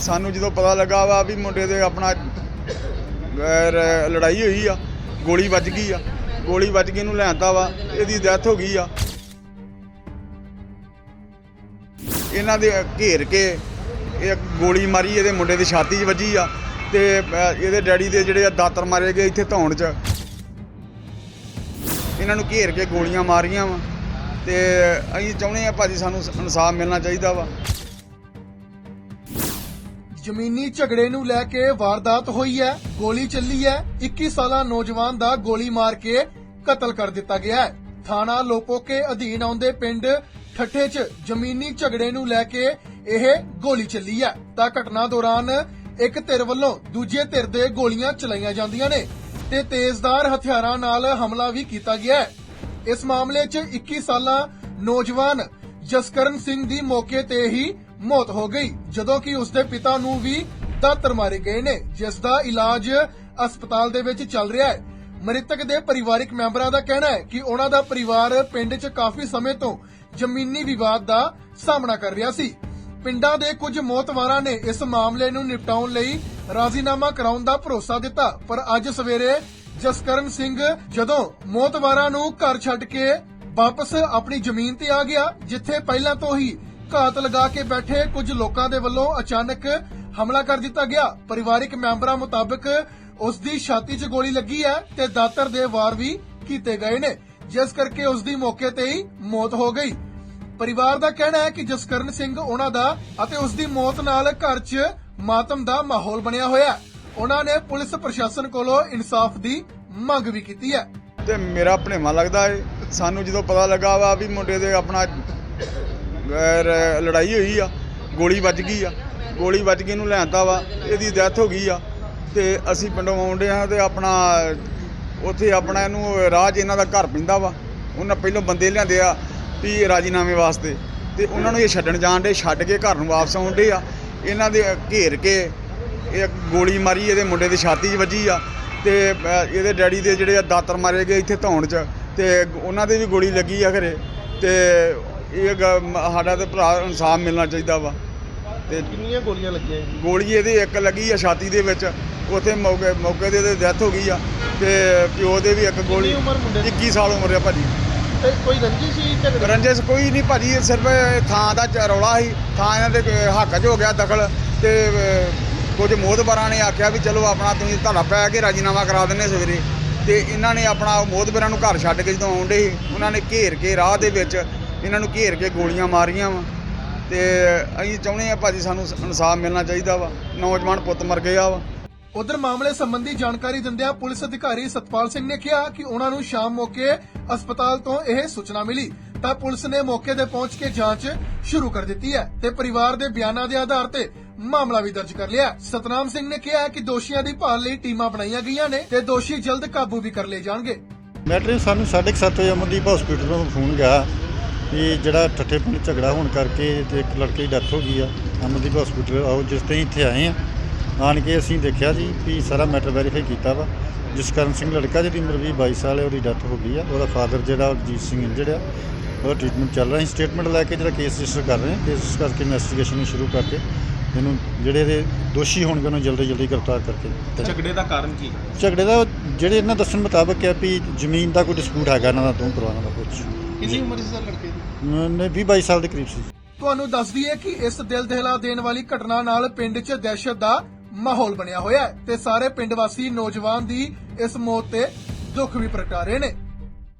ਸਾਨੂੰ ਜਦੋਂ ਪਤਾ ਲੱਗਾ ਵਾ ਵੀ ਮੁੰਡੇ ਦੇ ਆਪਣਾ ਲੜਾਈ ਹੋਈ ਆ, ਗੋਲੀ ਵੱਜ ਗਈ ਆ, ਗੋਲੀ ਵੱਜ ਕੇ ਇਹਨੂੰ ਲਿਆਂਦਾ ਵਾ, ਇਹਦੀ ਡੈਥ ਹੋ ਗਈ ਆ। ਇਹਨਾਂ ਦੇ ਘੇਰ ਕੇ ਇਹ ਗੋਲੀ ਮਾਰੀ, ਇਹਦੇ ਮੁੰਡੇ ਦੀ ਛਾਤੀ 'ਚ ਵੱਜੀ ਆ ਤੇ ਇਹਦੇ ਡੈਡੀ ਦੇ ਜਿਹੜੇ ਆ ਦਾਤਰ ਮਾਰੇ ਗਏ ਇੱਥੇ ਧੌਣ 'ਚ। ਇਹਨਾਂ ਨੂੰ ਘੇਰ ਕੇ ਗੋਲੀਆਂ ਮਾਰੀਆਂ ਵਾ ਤੇ ਅਸੀਂ ਚਾਹੁੰਦੇ ਆ ਭਾਜੀ ਸਾਨੂੰ ਇਨਸਾਫ ਮਿਲਣਾ ਚਾਹੀਦਾ ਵਾ। ਜ਼ਮੀਨੀ ਝਗੜੇ ਨੂੰ ਲੈ ਕੇ ਵਾਰਦਾਤ ਹੋਈ ਹੈ, ਗੋਲੀ ਚੱਲੀ ਹੈ। 21 ਸਾਲਾ ਨੌਜਵਾਨ ਦਾ ਗੋਲੀ ਮਾਰ ਕੇ ਕਤਲ ਕਰ ਦਿੱਤਾ ਗਿਆ ਹੈ। ਥਾਣਾ ਲੋਪੋਕੇ ਅਧੀਨ ਆਉਂਦੇ ਪਿੰਡ ਠੱਠੇ 'ਚ ਜ਼ਮੀਨੀ ਝਗੜੇ ਨੂੰ ਲੈ ਕੇ ਇਹ ਗੋਲੀ ਚੱਲੀ ਹੈ। ਤਾਂ ਘਟਨਾ ਦੌਰਾਨ ਇੱਕ ਧਿਰ ਵੱਲੋਂ ਦੂਜੇ ਧਿਰ ਦੇ ਗੋਲੀਆਂ ਚਲਾਈਆਂ ਜਾਂਦੀਆਂ ਨੇ ਤੇ ਤੇਜ਼ਧਾਰ ਹਥਿਆਰਾਂ ਨਾਲ ਹਮਲਾ ਵੀ ਕੀਤਾ ਗਿਆ ਹੈ। ਇਸ ਮਾਮਲੇ 'ਚ 21 ਸਾਲਾ ਨੌਜਵਾਨ ਜਸਕਰਨ ਸਿੰਘ ਦੀ ਮੌਕੇ ਤੇ ਹੀ ਮੌਤ ਹੋ ਗਈ, ਜਦੋਂ ਕਿ ਉਸਦੇ ਪਿਤਾ ਨੂੰ ਵੀ ਦਾਤਰ ਮਾਰੇ ਗਏ ਨੇ ਜਿਸ ਦਾ ਇਲਾਜ ਹਸਪਤਾਲ ਦੇ ਵਿੱਚ ਚੱਲ ਰਿਹਾ ਹੈ। ਮ੍ਰਿਤਕ ਦੇ ਪਰਿਵਾਰਕ ਮੈਂਬਰਾਂ ਦਾ ਕਹਿਣਾ ਹੈ ਕਿ ਉਹਨਾਂ ਦਾ ਪਰਿਵਾਰ ਪਿੰਡ 'ਚ ਕਾਫੀ ਸਮੇਂ ਤੋਂ ਜ਼ਮੀਨੀ ਵਿਵਾਦ ਦਾ ਸਾਹਮਣਾ ਕਰ ਰਿਹਾ ਸੀ। ਪਿੰਡਾਂ ਦੇ ਕੁਝ ਮੋਤਵਾਰਾਂ ਨੇ ਇਸ ਮਾਮਲੇ ਨੂੰ ਨਿਪਟਾਉਣ ਲਈ ਰਾਜ਼ੀਨਾਮਾ ਕਰਾਉਣ ਦਾ ਭਰੋਸਾ ਦਿੱਤਾ, ਪਰ ਅੱਜ ਸਵੇਰੇ ਜਸਕਰਨ ਸਿੰਘ ਜਦੋਂ ਮੋਤਵਾਰਾਂ ਨੂੰ ਘਰ ਛੱਡ ਕੇ ਵਾਪਸ ਆਪਣੀ ਜ਼ਮੀਨ ਤੇ ਆ ਗਿਆ, ਜਿੱਥੇ ਪਹਿਲਾਂ ਤੋਂ ਹੀ ਘਾਤ ਲਗਾ ਕੇ ਬੈਠੇ ਕੁਝ ਲੋਕਾਂ ਦੇ ਵੱਲੋਂ ਅਚਾਨਕ ਹਮਲਾ ਕਰ ਦਿੱਤਾ ਗਿਆ। ਪਰਿਵਾਰਿਕ ਮੈਂਬਰਾਂ ਮੁਤਾਬਕ ਉਸ ਦੀ ਛਾਤੀ 'ਚ ਗੋਲੀ ਲੱਗੀ ਹੈ ਤੇ ਦਾਤਰ ਦੇ ਵਾਰ ਵੀ ਕੀਤੇ ਗਏ ਨੇ, ਜਿਸ ਕਰਕੇ ਉਸ ਦੀ ਮੌਕੇ ਤੇ ਹੀ ਮੌਤ ਹੋ ਗਈ। ਪਰਿਵਾਰ ਦਾ ਕਹਿਣਾ ਹੈ ਕਿ ਜਸਕਰਨ ਸਿੰਘ ਉਹਨਾਂ ਦਾ ਅਤੇ ਉਸ ਦੀ ਮੌਤ ਨਾਲ ਘਰ 'ਚ ਮਾਤਮ ਦਾ ਮਾਹੌਲ ਬਣਿਆ ਹੋਇਆ ਹੈ। ਉਹਨਾਂ ਨੇ ਪੁਲਿਸ ਪ੍ਰਸ਼ਾਸਨ ਕੋਲੋਂ ਇਨਸਾਫ ਦੀ ਮੰਗ ਵੀ ਕੀਤੀ ਹੈ। ਤੇ ਮੇਰਾ ਭਣੇਵਾ ਲੱਗਦਾ ਏ ਸਾਨੂੰ ਜਦੋਂ ਪਤਾ ਲੱਗਾ ਵਾ ਵੀ ਮੁੰਡੇ ਦੇ ਆਪਣਾ ਅਹ, ਲੜਾਈ ਹੋਈ ਆ ਗੋਲੀ ਵੱਜ ਗਈ ਆ। ਗੋਲੀ ਵੱਜ ਕੇ ਇਹਨੂੰ ਲਿਆਂਦਾ ਵਾ ਇਹਦੀ ਡੈਥ ਹੋ ਗਈ ਆ। ਤੇ ਅਸੀਂ ਪਿੰਡੋਂ ਆਉਂਦੇ ਆ ਤੇ ਆਪਣਾ ਉੱਥੇ ਆਪਣਾ ਇਹਨੂੰ ਰਾਹ 'ਚ ਇਹਨਾਂ ਦਾ ਘਰ ਪੈਂਦਾ ਵਾ। ਉਹਨਾਂ ਪਹਿਲਾਂ ਬੰਦੇ ਲਿਆਂਦੇ ਆ ਵੀ ਰਾਜੀਨਾਮੇ ਵਾਸਤੇ। ਤੇ ਉਹਨਾਂ ਨੂੰ ਇਹ ਛੱਡਣ ਜਾਣ ਦੇ ਛੱਡ ਕੇ ਘਰ ਨੂੰ ਵਾਪਸ ਆਉਂਦੇ ਆ। ਇਹਨਾਂ ਦੇ ਘੇਰ ਕੇ ਇਹ ਗੋਲੀ ਮਾਰੀ ਇਹਦੇ ਮੁੰਡੇ ਦੀ ਛਾਤੀ 'ਚ ਵੱਜੀ ਆ। ਤੇ ਅਹ, ਇਹਦੇ ਡੈਡੀ ਦੇ ਜਿਹੜੇ ਆ ਦਾਤਰ ਮਾਰੇ ਗਏ ਇੱਥੇ ਧੌਣ 'ਚ। ਤੇ ਉਹਨਾਂ ਦੇ ਵੀ ਗੋਲੀ ਲੱਗੀ ਆ ਘਰੇ। ਤੇ ਇਹ ਗ- ਸਾਡਾ ਤੇ ਭਰਾ ਇਨਸਾਫ ਮਿਲਣਾ ਚਾਹੀਦਾ ਵਾ। ਤੇ ਕਿੰਨੀਆਂ ਗੋਲੀਆਂ ਲੱਗੀਆਂ ਜੀ? ਗੋਲੀ ਇਹਦੇ ਇੱਕ ਲੱਗੀ ਆ ਛਾਤੀ ਦੇ ਵਿੱਚ ਉੱਥੇ ਮੌਕੇ ਮੌਕੇ ਤੇ ਡੈਥ ਹੋ ਗਈ ਆ। ਤੇ ਪਿਓ ਦੇ ਵੀ ਇੱਕ ਗੋਲੀ ਕਿੰਨੀ ਉਮਰ ਮੁੰਡੇ ਦੀ? 21 ਸਾਲ ਉਮਰ ਆ ਭਾਜੀ। ਤੇ ਕੋਈ ਰੰਜੀ ਸੀ ਝਗੜਾ ਰੰਜਸ ਕੋਈ ਨਹੀਂ ਭਾਜੀ ਇਹ ਸਿਰਫ ਇਹ ਥਾਂ ਦਾ ਚ- ਰੌਲਾ ਸੀ। ਥਾਂ ਇਹਨਾਂ ਦੇ ਹੱਕ 'ਚ ਹੋ ਗਿਆ ਦਖਲ। ਤੇ ਅਹ, ਕੁਝ ਮੋਹਤਬਰਾਂ ਨੇ ਆਖਿਆ ਵੀ ਚਲੋ ਆਪਣਾ ਤੁਸੀਂ ਧੜਾ ਪੈ ਕੇ ਰਾਜੀਨਾਮਾ ਕਰਾ ਦਿੰਨੇ ਸਵੇਰੇ। ਤੇ ਇਹਨਾਂ ਨੇ ਆਪਣਾ ਮੋਹਤਬਰਾਂ ਨੂੰ ਘਰ ਛੱਡ ਕੇ ਜਦੋਂ ਆਉਂਦੇ ਸੀ ਉਹਨਾਂ ਨੇ ਘੇਰ ਕੇ ਰਾਹ ਦੇ ਵਿੱਚ ਇਹਨਾਂ ਨੂੰ ਘੇਰ ਕੇ ਗੋਲੀਆਂ ਮਾਰੀਆਂ ਵਾ। ਤੇ ਅਸੀਂ ਚਾਹੁੰਦੇ ਆ ਭਾਜੀ ਸਾਨੂੰ ਇਨਸਾਫ ਮਿਲਣਾ ਚਾਹੀਦਾ ਵਾ। ਨੌਜਵਾਨ ਪੁੱਤ ਮਰ ਗਿਆ ਵਾ। ਉਧਰ ਮਾਮਲੇ ਸੰਬੰਧੀ ਜਾਣਕਾਰੀ ਦਿੰਦਿਆਂ ਪੁਲਿਸ ਅਧਿਕਾਰੀ ਸਤਪਾਲ ਸਿੰਘ ਨੇ ਕਿਹਾ ਕਿ ਉਹਨਾਂ ਨੂੰ ਸ਼ਾਮ ਮੌਕੇ ਹਸਪਤਾਲ ਤੋਂ ਇਹ ਸੂਚਨਾ ਮਿਲੀ। ਤਾਂ ਪੁਲਿਸ ਨੇ ਮੌਕੇ ਤੇ ਪਹੁੰਚ ਕੇ ਜਾਂਚ ਸ਼ੁਰੂ ਕਰ ਦਿੱਤੀ ਹੈ ਤੇ ਪਰਿਵਾਰ ਦੇ ਬਿਆਨਾਂ ਦੇ ਆਧਾਰ ਤੇ ਮਾਮਲਾ ਵੀ ਦਰਜ ਕਰ ਲਿਆ। ਸਤਨਾਮ ਸਿੰਘ ਨੇ ਕਿਹਾ ਕਿ ਦੋਸ਼ੀਆਂ ਦੀ ਭਾਲ ਲਈ ਟੀਮਾਂ ਬਣਾਈਆਂ ਗਈਆਂ ਨੇ ਤੇ ਦੋਸ਼ੀ ਜਲਦ ਕਾਬੂ ਵੀ ਕਰ ਲਏ ਜਾਣਗੇ। ਮੈਟਰ ਸਾਨੂੰ 7:30 ਵਜੇ ਅਮਨਦੀਪ ਹਸਪੀਟਲ ਤੋਂ ਫੋਨ ਗਿਆ। ਵੀ ਜਿਹੜਾ ਠੱਠੇ ਪਿੰਡ ਝਗੜਾ ਹੋਣ ਕਰਕੇ ਤੇ ਇੱਕ ਲੜਕੇ ਦੀ ਡੈਥ ਹੋ ਗਈ ਆ ਅਮਨਦੀਪ ਹਸਪੀਟਲ ਆਓ ਜਿਸ ਤੇ ਇੱਥੇ ਆਏ ਆ। ਆਣ ਕੇ ਅਸੀਂ ਦੇਖਿਆ ਜੀ ਵੀ ਸਾਰਾ ਮੈਟਰ ਵੈਰੀਫਾਈ ਕੀਤਾ ਵਾ। ਜਸਕਰਨ ਸਿੰਘ ਲੜਕਾ ਜਿਹਦੀ ਉਮਰ ਵੀਹ 22 ਸਾਲ ਹੈ ਉਹਦੀ ਡੈਥ ਹੋ ਗਈ ਆ। ਉਹਦਾ ਫਾਦਰ ਜਿਹੜਾ ਜੀਤ ਸਿੰਘ ਇੰਜਰਡ ਆ ਉਹਦਾ ਟ੍ਰੀਟਮੈਂਟ ਚੱਲ ਰਿਹਾ। ਹੈ ਸਟੇਟਮੈਂਟ ਲੈ ਕੇ ਜਿਹੜਾ ਕੇਸ ਰਜਿਸਟਰ ਕਰ ਰਹੇ ਹਾਂ ਕੇਸ ਕਰਕੇ ਇਨਵੈਸਟੀਗੇਸ਼ਨ ਸ਼ੁਰੂ ਕਰਕੇ ਇਹਨੂੰ ਜਿਹੜੇ ਇਹਦੇ ਦੋਸ਼ੀ ਹੋਣਗੇ ਉਹਨੂੰ ਜਲਦੀ ਜਲਦੀ ਗ੍ਰਿਫਤਾਰ ਕਰਕੇ ਝਗੜੇ ਦਾ ਕਾਰਨ ਕੀ? ਝਗੜੇ ਦਾ ਜਿਹੜੇ ਇਹਨਾਂ ਦੱਸਣ ਮੁਤਾਬਕ ਹੈ ਵੀ ਜ਼ਮੀਨ ਦਾ ਕੋਈ ਡਿਸਪਿਊਟ ਹੈਗਾ ਇਹਨਾਂ ਦਾ ਦੋ ਪਰਿਵਾਰਾਂ ਦਾ ਕੁਝ ਕਿੰਨੀ ਉਮਰ ਸੀ ਸਰ ਲੜਕੇ ਦੀ? ਨੇ 20 22 ਸਾਲ ਦੇ ਕਰੀਬ ਸੀ। ਤੁਹਾਨੂੰ ਦੱਸ ਦਈਏ ਕਿ ਇਸ ਦਿਲ ਦਹਿਲਾ ਦੇਣ ਵਾਲੀ ਘਟਨਾ ਨਾਲ ਪਿੰਡ 'ਚ ਦਹਿਸ਼ਤ ਦਾ ਮਾਹੌਲ ਬਣਿਆ ਹੋਇਆ ਹੈ ਤੇ ਸਾਰੇ ਪਿੰਡ ਵਾਸੀ ਨੌਜਵਾਨ ਦੀ ਇਸ ਮੌਤ ਤੇ ਦੁੱਖ ਵੀ ਪ੍ਰਗਟਾ ਰਹੇ ਨੇ।